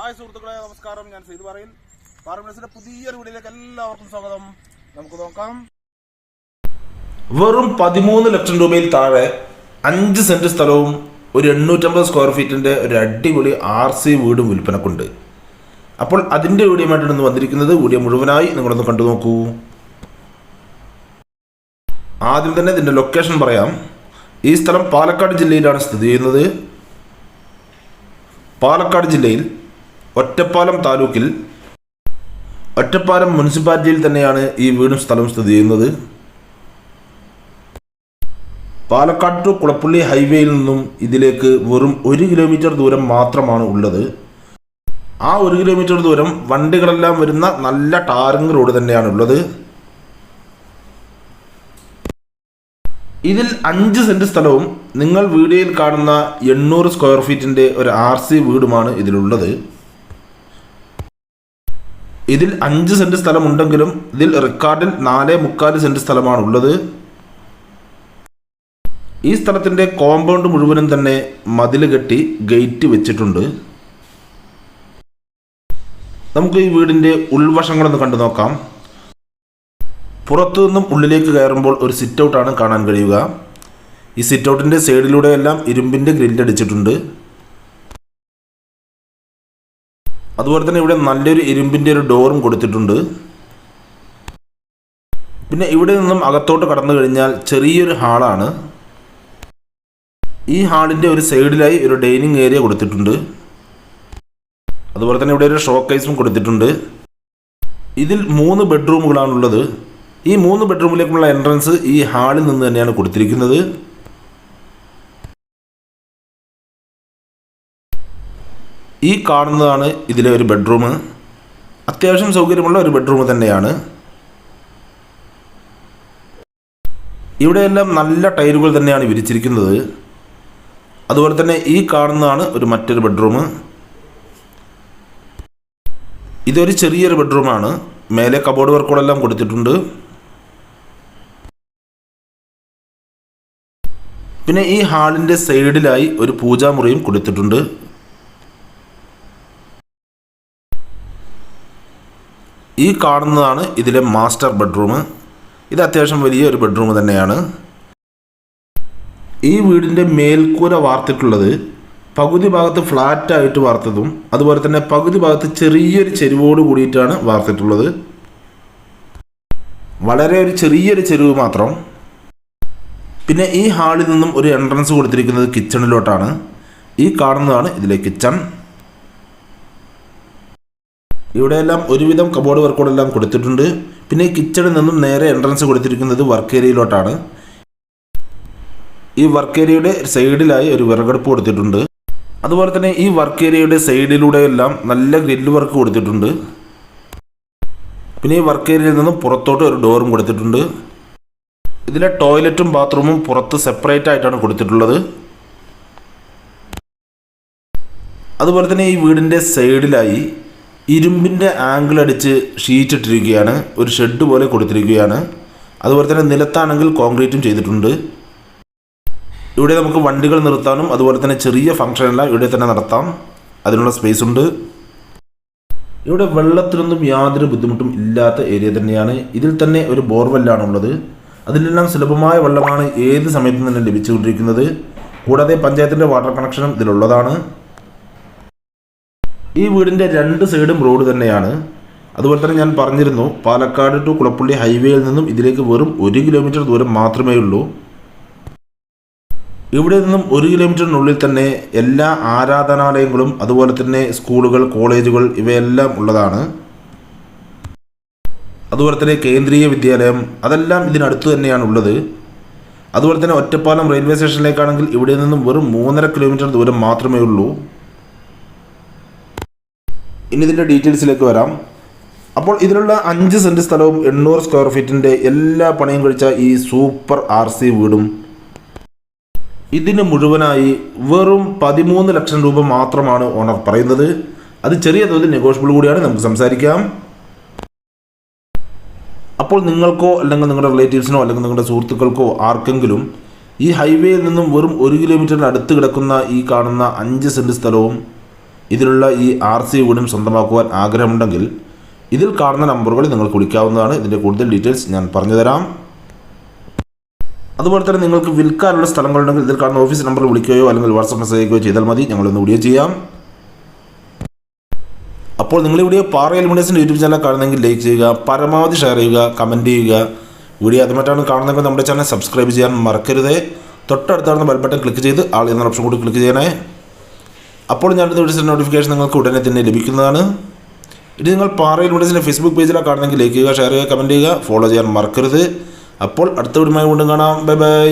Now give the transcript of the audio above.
Hi സുഹൃത്തുക്കളെ നമസ്കാരം. ഞാൻ സെയ്ത് പറയിൽ ഫാർമേഴ്സിന്റെ പുതിയൊരു വീടിലേക്ക് എല്ലാവർക്കും സ്വാഗതം. നമുക്ക് നോക്കാം. വെറും പതിമൂന്ന് ലക്ഷം രൂപയിൽ താഴെ അഞ്ച് സെന്റ് സ്ഥലവും ഒരു എണ്ണൂറ്റമ്പത് സ്ക്വയർ ഫീറ്റിന്റെ ഒരു അടിപൊളി ആർ സി വീടും വിൽപ്പനക്കുണ്ട്. അപ്പോൾ അതിന്റെ വീഡിയോമായിട്ടാണ് ഇന്ന് വന്നിരിക്കുന്നത് വീഡിയോ മുഴുവനായി നിങ്ങളൊന്ന് കണ്ടു നോക്കൂ. ആദ്യം തന്നെ ഇതിന്റെ ലൊക്കേഷൻ പറയാം. ഈ സ്ഥലം പാലക്കാട് ജില്ലയിലാണ് സ്ഥിതി ചെയ്യുന്നത്. പാലക്കാട് ജില്ലയിൽ ഒറ്റപ്പാലം താലൂക്കിൽ ഒറ്റപ്പാലം മുനിസിപ്പാലിറ്റിയിൽ തന്നെയാണ് ഈ വീടും സ്ഥലവും സ്ഥിതി ചെയ്യുന്നത്. പാലക്കാട് ടു കുളപ്പള്ളി ഹൈവേയിൽ നിന്നും ഇതിലേക്ക് വെറും ഒരു കിലോമീറ്റർ ദൂരം മാത്രമാണ് ഉള്ളത്. ആ ഒരു കിലോമീറ്റർ ദൂരം വണ്ടികളെല്ലാം വരുന്ന നല്ല ടാറിംഗ് റോഡ് തന്നെയാണ് ഉള്ളത്. ഇതിൽ അഞ്ച് സെന്റ് സ്ഥലവും നിങ്ങൾ വീഡിയോയിൽ കാണുന്ന എണ്ണൂറ് സ്ക്വയർ ഫീറ്റിന്റെ ഒരു ആർ സി വീടുമാണ് ഇതിലുള്ളത്. ഇതിൽ അഞ്ച് സെന്റ് സ്ഥലമുണ്ടെങ്കിലും ഇതിൽ റെക്കോർഡിൽ നാല് മുക്കാൽ സെന്റ് സ്ഥലമാണ് ഉള്ളത് ഈ സ്ഥലത്തിന്റെ കോമ്പൗണ്ട് മുഴുവനും തന്നെ മതിൽ കെട്ടി ഗേറ്റ് വെച്ചിട്ടുണ്ട്. നമുക്ക് ഈ വീടിന്റെ ഉൾവശങ്ങളൊന്ന് കണ്ടു നോക്കാം. പുറത്തു നിന്നും ഉള്ളിലേക്ക് കയറുമ്പോൾ ഒരു സിറ്റ് ഔട്ടാണ് കാണാൻ കഴിയുക. ഈ സിറ്റ് ഔട്ടിന്റെ സൈഡിലൂടെയെല്ലാം ഇരുമ്പിന്റെ ഗ്രില്ല് അതുപോലെ തന്നെ ഇവിടെ നല്ലൊരു ഇരുമ്പിന്റെ ഒരു ഡോറും കൊടുത്തിട്ടുണ്ട്. പിന്നെ ഇവിടെ നിന്നും അകത്തോട്ട് കടന്നു കഴിഞ്ഞാൽ ചെറിയൊരു ഹാളാണ്. ഈ ഹാളിന്റെ ഒരു സൈഡിലായി ഒരു ഡൈനിങ് ഏരിയ കൊടുത്തിട്ടുണ്ട്. അതുപോലെ തന്നെ ഇവിടെ ഒരു ഷോക്കേസും കൊടുത്തിട്ടുണ്ട്. ഇതിൽ മൂന്ന് ബെഡ്റൂമുകളാണുള്ളത്. ഈ മൂന്ന് ബെഡ്റൂമിലേക്കുള്ള എൻട്രൻസ് ഈ ഹാളിൽ നിന്ന് തന്നെയാണ് കൊടുത്തിരിക്കുന്നത്. ഈ കാണുന്നതാണ് ഇതിലെ ഒരു ബെഡ്റൂം അത്യാവശ്യം സൗകര്യമുള്ള ഒരു ബെഡ്റൂം തന്നെയാണ്. ഇവിടെയെല്ലാം നല്ല ടൈലുകൾ തന്നെയാണ് വിരിച്ചിരിക്കുന്നത്. അതുപോലെ തന്നെ ഈ കാണുന്നതാണ് ഒരു മറ്റൊരു ബെഡ്റൂം ഇതൊരു ചെറിയൊരു ബെഡ്റൂമാണ് മേലെ കബോർഡ് വർക്കുകളെല്ലാം കൊടുത്തിട്ടുണ്ട്. പിന്നെ ഈ ഹാളിന്റെ സൈഡിലായി ഒരു പൂജാമുറിയും കൊടുത്തിട്ടുണ്ട്. ഈ കാണുന്നതാണ് ഇതിലെ മാസ്റ്റർ ബെഡ്റൂം. ഇത് അത്യാവശ്യം വലിയൊരു ബെഡ്റൂം തന്നെയാണ്. ഈ വീടിന്റെ മേൽക്കൂര വാർത്തിട്ടുള്ളത് പകുതി ഭാഗത്ത് ഫ്ലാറ്റായിട്ട് വാർത്തതും അതുപോലെ തന്നെ പകുതി ഭാഗത്ത് ചെറിയൊരു ചെരുവോട് കൂടിയിട്ടാണ് വാർത്തിട്ടുള്ളത്. വളരെ ഒരു ചെറിയൊരു ചെരുവ് മാത്രം. പിന്നെ ഈ ഹാളിൽ നിന്നും ഒരു എൻട്രൻസ് കൊടുത്തിരിക്കുന്നത് കിച്ചണിലോട്ടാണ് ഈ കാണുന്നതാണ് ഇതിലെ കിച്ചൺ ഇവിടെയെല്ലാം ഒരുവിധം കബോർഡ് വർക്കോടെല്ലാം കൊടുത്തിട്ടുണ്ട്. പിന്നെ കിച്ചണിൽ നിന്നും നേരെ എൻട്രൻസ് കൊടുത്തിരിക്കുന്നത് വർക്ക് ഏരിയയിലോട്ടാണ് ഈ വർക്ക് ഏരിയയുടെ സൈഡിലായി ഒരു വിറകടുപ്പ് കൊടുത്തിട്ടുണ്ട്. അതുപോലെ തന്നെ ഈ വർക്ക് ഏരിയയുടെ സൈഡിലൂടെയെല്ലാം നല്ല ഗ്രില്ല് വർക്ക് കൊടുത്തിട്ടുണ്ട്. പിന്നെ ഈ വർക്ക് ഏരിയയിൽ നിന്നും പുറത്തോട്ട് ഒരു ഡോറും കൊടുത്തിട്ടുണ്ട്. ഇതിലെ ടോയ്ലറ്റും ബാത്റൂമും പുറത്ത് സെപ്പറേറ്റ് ആയിട്ടാണ് കൊടുത്തിട്ടുള്ളത്. അതുപോലെ തന്നെ ഈ വീടിന്റെ സൈഡിലായി ഇരുമ്പിന്റെ ആംഗിൾ അടിച്ച് ഷീറ്റ് ഇട്ടിരിക്കുകയാണ്. ഒരു ഷെഡ് പോലെ കൊടുത്തിരിക്കുകയാണ്. അതുപോലെ തന്നെ നിലത്താണെങ്കിൽ കോൺക്രീറ്റും ചെയ്തിട്ടുണ്ട്. ഇവിടെ നമുക്ക് വണ്ടികൾ നിർത്താനും അതുപോലെ തന്നെ ചെറിയ ഫംഗ്ഷനെല്ലാം ഇവിടെ തന്നെ നടത്താം. അതിനുള്ള സ്പേസ് ഉണ്ട്. ഇവിടെ വെള്ളത്തിനൊന്നും യാതൊരു ബുദ്ധിമുട്ടും ഇല്ലാത്ത ഏരിയ തന്നെയാണ്. ഇതിൽ തന്നെ ഒരു ബോർവെല്ലാണ് ഉള്ളത്. അതിലെല്ലാം സുലഭമായ വെള്ളമാണ് ഏത് സമയത്തും തന്നെ ലഭിച്ചുകൊണ്ടിരിക്കുന്നത്. കൂടാതെ പഞ്ചായത്തിന്റെ വാട്ടർ കണക്ഷനും ഇതിലുള്ളതാണ്. ഈ വീടിന്റെ രണ്ട് സൈഡും റോഡ് തന്നെയാണ്. അതുപോലെ തന്നെ ഞാൻ പറഞ്ഞിരുന്നു പാലക്കാട് ടു കുളപ്പള്ളി ഹൈവേയിൽ നിന്നും ഇതിലേക്ക് വെറും ഒരു കിലോമീറ്റർ ദൂരം മാത്രമേ ഉള്ളൂ. ഇവിടെ നിന്നും ഒരു കിലോമീറ്ററിനുള്ളിൽ തന്നെ എല്ലാ ആരാധനാലയങ്ങളും അതുപോലെ തന്നെ സ്കൂളുകൾ കോളേജുകൾ ഇവയെല്ലാം ഉള്ളതാണ്. അതുപോലെ തന്നെ കേന്ദ്രീയ വിദ്യാലയം അതെല്ലാം ഇതിനടുത്ത് തന്നെയാണ് ഉള്ളത്. അതുപോലെ തന്നെ ഒറ്റപ്പാലം റെയിൽവേ സ്റ്റേഷനിലേക്കാണെങ്കിൽ ഇവിടെ നിന്നും വെറും മൂന്നര കിലോമീറ്റർ ദൂരം മാത്രമേ ഉള്ളൂ. ഇനി ഇതിന്റെ ഡീറ്റെയിൽസിലേക്ക് വരാം. അപ്പോൾ ഇതിലുള്ള അഞ്ച് സെന്റ് സ്ഥലവും എണ്ണൂറ് സ്ക്വയർ ഫീറ്റിന്റെ എല്ലാ പണിയും കഴിച്ച ഈ സൂപ്പർ ആർ സി വീടും ഇതിന് മുഴുവനായി വെറും പതിമൂന്ന് ലക്ഷം രൂപ മാത്രമാണ് ഓണർ പറയുന്നത്. അത് ചെറിയ തോതിൽ നെഗോഷ്യബിൾ കൂടിയാണ് നമുക്ക് സംസാരിക്കാം. അപ്പോൾ നിങ്ങൾക്കോ അല്ലെങ്കിൽ നിങ്ങളുടെ റിലേറ്റീവ്സിനോ അല്ലെങ്കിൽ നിങ്ങളുടെ സുഹൃത്തുക്കൾക്കോ ആർക്കെങ്കിലും ഈ ഹൈവേയിൽ നിന്നും വെറും ഒരു കിലോമീറ്ററിന് അടുത്ത് കിടക്കുന്ന ഈ കാണുന്ന അഞ്ച് സെന്റ് സ്ഥലവും ഇതിലുള്ള ഈ ആർ സി വീടും സ്വന്തമാക്കുവാൻ ആഗ്രഹമുണ്ടെങ്കിൽ ഇതിൽ കാണുന്ന നമ്പറുകളിൽ നിങ്ങൾക്ക് വിളിക്കാവുന്നതാണ് ഇതിന്റെ കൂടുതൽ ഡീറ്റെയിൽസ് ഞാൻ പറഞ്ഞു തരാം അതുപോലെ തന്നെ നിങ്ങൾക്ക് വിൽക്കാനുള്ള സ്ഥലങ്ങളുണ്ടെങ്കിൽ ഇതിൽ കാണുന്ന ഓഫീസ് നമ്പറിൽ വിളിക്കുകയോ അല്ലെങ്കിൽ വാട്സപ്പ് മെസ്സേജ് അയക്കുകയോ ചെയ്താൽ മതി. ഞങ്ങളൊന്ന് വീഡിയോ ചെയ്യാം. അപ്പോൾ നിങ്ങൾ വീഡിയോ പാറയിൽ മുണ്ടേസിന്റെ യൂട്യൂബ് ചാനൽ കാണുന്നെങ്കിൽ ലൈക്ക് ചെയ്യുക പരമാവധി ഷെയർ ചെയ്യുക കമന്റ് ചെയ്യുക. വീഡിയോ അതുമായിട്ടാണ് കാണുന്നെങ്കിൽ നമ്മുടെ ചാനൽ സബ്സ്ക്രൈബ് ചെയ്യാൻ മറക്കരുത്. തൊട്ടടുത്താണെന്ന് ബെൽബട്ടൺ ക്ലിക്ക് ചെയ്ത് ആൾ എന്ന ഓപ്ഷൻ കൂടി ക്ലിക്ക് ചെയ്യണേ. അപ്പോൾ ഞാൻ വീഡിയോസിന്റെ നോട്ടിഫിക്കേഷൻ നിങ്ങൾക്ക് ഉടനെ തന്നെ ലഭിക്കുന്നതാണ്. ഇത് നിങ്ങൾ പാറയിൽ വീഡിയോസിന്റെ ഫേസ്ബുക്ക് പേജിലാണ് കാണുന്നെങ്കിൽ ലൈക്ക് ചെയ്യുക ഷെയർ ചെയ്യുക കമന്റ് ചെയ്യുക ഫോളോ ചെയ്യാൻ മറക്കരുത്. അപ്പോൾ അടുത്ത വീഡിയോ വീണ്ടും കാണാം. Bye bye